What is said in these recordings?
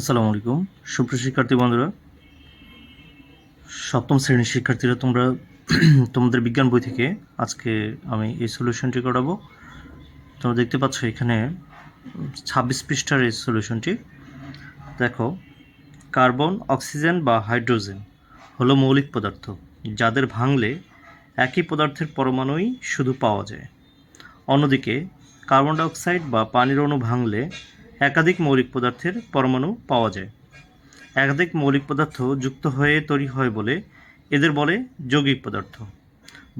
আসসালামু আলাইকুম। সুপ্রিয় শিক্ষার্থী বন্ধুরা, সপ্তম শ্রেণির শিক্ষার্থীরা তোমরা তোমাদের বিজ্ঞান বই থেকে আজকে আমি এই সলিউশনটি করাবো। তোমরা দেখতে পাচ্ছ এখানে ছাব্বিশ পৃষ্ঠার এই সলিউশনটি দেখো, কার্বন, অক্সিজেন বা হাইড্রোজেন হলো মৌলিক পদার্থ, যাদের ভাঙলে একই পদার্থের পরমাণুই শুধু পাওয়া যায়। অন্যদিকে, কার্বন ডাইঅক্সাইড বা পানির অণু ভাঙলে একাধিক মৌলিক পদার্থের পরমাণু পাওয়া যায়। একাধিক মৌলিক পদার্থ যুক্ত হয়ে তৈরি হয় বলে এদের বলে যৌগিক পদার্থ।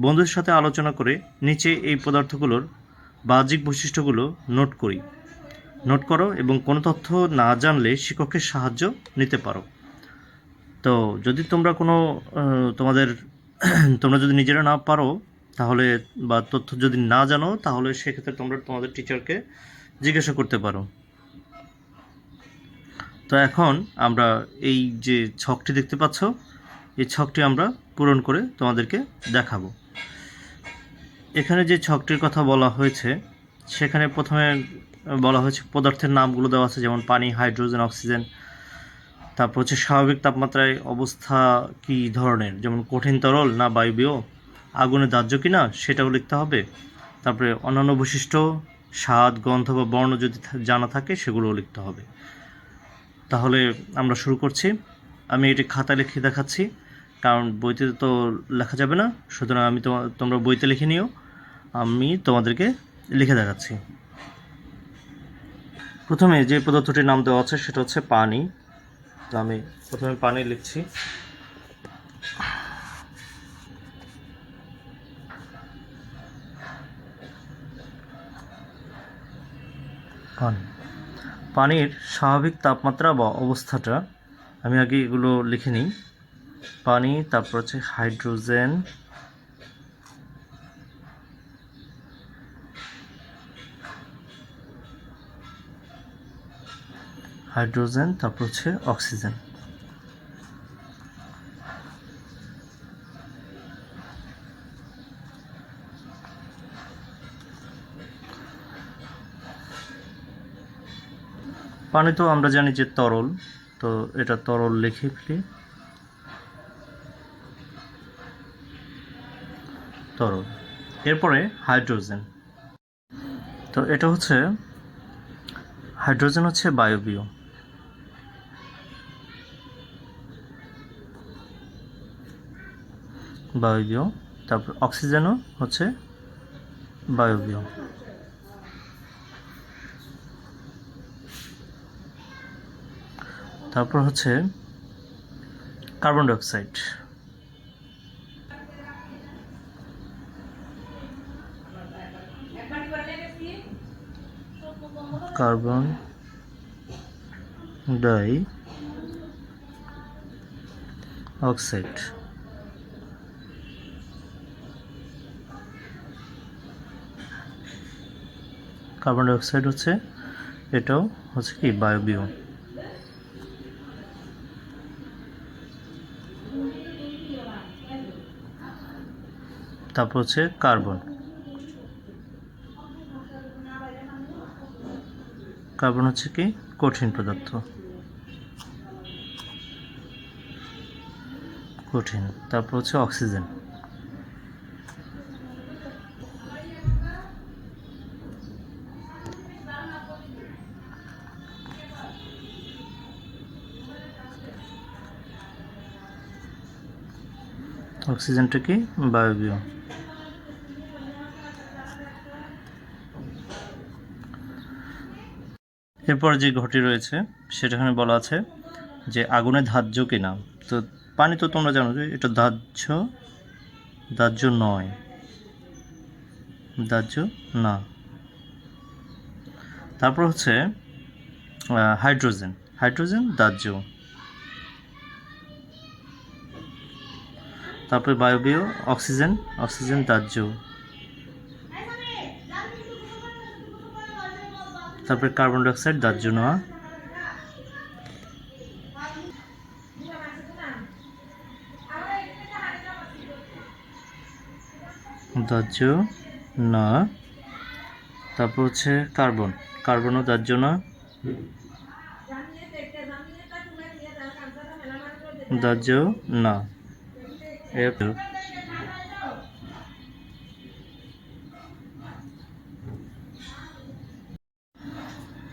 বন্ধুদের সাথে আলোচনা করে নিচে এই পদার্থগুলোর বাহ্যিক বৈশিষ্ট্যগুলো নোট করি। নোট করো এবং কোনো তথ্য না জানলে শিক্ষকের সাহায্য নিতে পারো। তো যদি তোমরা কোনো তোমাদের, তোমরা যদি নিজেরা না পারো তাহলে বা তথ্য যদি না জানো তাহলে সেক্ষেত্রে তোমরা তোমাদের টিচারকে জিজ্ঞাসা করতে পারো। তো এখন আমরা এই যে ছকটি দেখতে পাচ্ছ, এই ছকটি আমরা পূরণ করে তোমাদেরকে দেখাবো। এখানে যে ছকটির কথা বলা হয়েছে, সেখানে প্রথমে বলা হয়েছে পদার্থের নামগুলো দেওয়া আছে, যেমন পানি, হাইড্রোজেন, অক্সিজেন। তারপর হচ্ছে স্বাভাবিক তাপমাত্রায় অবস্থা কি ধরনের? যেমন কঠিন তরল না বায়বীয়? আগুনে দাহ্য কি না সেটাও লিখতে হবে। তারপরে অন্যান্য বৈশিষ্ট্য, স্বাদ, গন্ধ বা বর্ণ যদি জানা থাকে, সেগুলোও লিখতে হবে। তাহলে আমরা শুরু করছি। আমি এটি খাতা লিখে দেখাচ্ছি, কারণ বইতে তো লেখা যাবে না, সুতরাং আমি তোমা তোমরা বইতে লিখে নিও। আমি তোমাদেরকে লিখে দেখাচ্ছি। প্রথমে যে পদার্থটির নাম দেওয়া আছে, সেটা হচ্ছে পানি। তো আমি প্রথমে পানি লিখছি। পানি। পানির স্বাভাবিক তাপমাত্রা বা অবস্থাটা আমি আগে এগুলো লিখে নিই। পানি, তারপর হচ্ছে হাইড্রোজেন হাইড্রোজেন, তারপর হচ্ছে অক্সিজেন। পানি তো আমরা জানি যে তরল, তো এটা তরল লিখে ফেলি। তরল। এরপরে হাইড্রোজেন। তো এটা হচ্ছে, হাইড্রোজেন হচ্ছে বায়বীয়। বায়বীয়, তারপর অক্সিজেনও হচ্ছে বায়বীয়। তারপর হচ্ছে carbon dioxide carbon dioxide carbon dioxide হচ্ছে এটাও হচ্ছে কি বায়বীয়। তারপর হচ্ছে কার্বন। কার্বন হচ্ছে কি? কঠিন পদার্থ। কঠিন। তারপর হচ্ছে অক্সিজেন। অক্সিজেনটা কি? বায়বীয়। এরপর যে ঘটি রয়েছে সেটাখানে বলা আছে যে আগুনে ধার্য কিনা। তো পানি তো তোমরা জানো যে এটা দাহ্য দাহ্য নয়। দাহ্য না। তারপর হচ্ছে হাইড্রোজেন। হাইড্রোজেন দাহ্য তারপরে বায়বীয় অক্সিজেন অক্সিজেন দাহ্য তারপরে কার্বন ডাইঅক্সাইড দাহ্য নয় দাহ্য না তারপর হচ্ছে কার্বন কার্বনও দাহ্য না দাহ্য না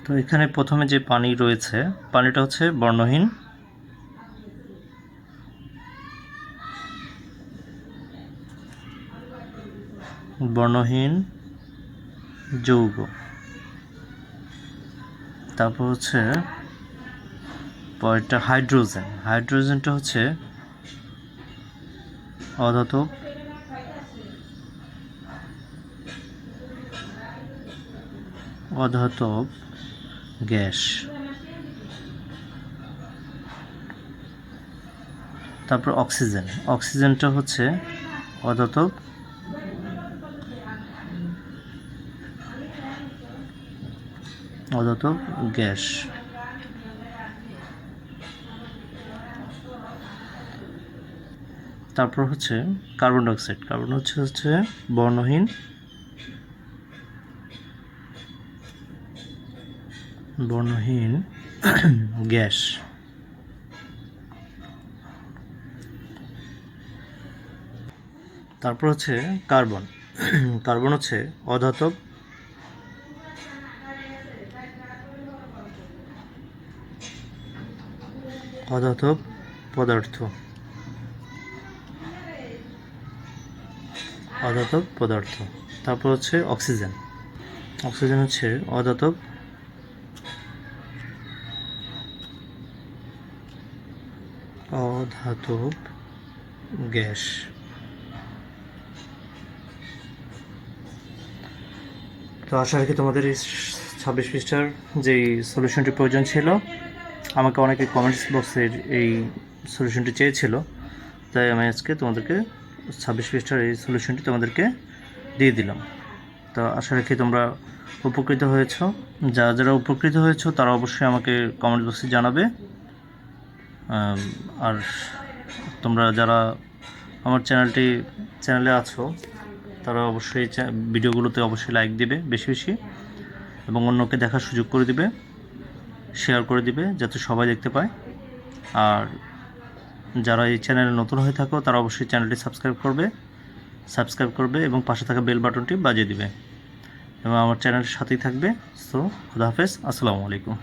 তো এখানে প্রথমে যে পানি রয়েছে, পানিটা হচ্ছে বর্ণহীন। বর্ণহীন যৌগ। তারপর হচ্ছে পরেরটা হাইড্রোজেন। হাইড্রোজেনটা হচ্ছে অধাতব অধাতব গ্যাস। তারপর অক্সিজেন। অক্সিজেনটা হচ্ছে অধাতব অধাতব গ্যাস। তারপর হচ্ছে কার্বন ডাইঅক্সাইড। কার্বন হচ্ছে হচ্ছে বর্ণহীন বর্ণহীন গ্যাস। তারপর হচ্ছে কার্বন। কার্বন হচ্ছে অধাতব। অধাতব পদার্থ। অধাতব পদার্থ। তারপর হচ্ছে অক্সিজেন। অক্সিজেন হচ্ছে অধাতব অধাতব গ্যাস। তো আশা রাখি তোমাদের এই ছাব্বিশ পৃষ্ঠার যেই সলিউশনটি প্রয়োজন ছিল, আমাকে অনেকে কমেন্টস বক্সের এই সলিউশনটি চেয়েছিল, তাই আমি আজকে তোমাদেরকে ছাব্বিশ পৃষ্ঠার এই সলিউশনটি তোমাদেরকে দিয়ে দিলাম। তো আশা রাখি তোমরা উপকৃত হয়েছ। যারা যারা উপকৃত হয়েছ, তারা অবশ্যই আমাকে কমেন্ট বক্সে জানাবে। আর তোমরা যারা আমার চ্যানেলটি, চ্যানেলে আছো, তারা অবশ্যই ভিডিওগুলোতে অবশ্যই লাইক দিবে বেশি বেশি, এবং অন্যকে দেখার সুযোগ করে দিবে শেয়ার করে দিবে, যাতে সবাই দেখতে পায়। আর যারা এই চ্যানেলে নতুন হয়ে থাকো, তারা অবশ্যই চ্যানেলটি সাবস্ক্রাইব করবে সাবস্ক্রাইব করবে, এবং পাশে থাকা বেল বাটনটি বাজিয়ে দিবে। এবং আমার চ্যানেলের সাথেই থাকবে। সো খুদা হাফেজ, আসসালামু আলাইকুম।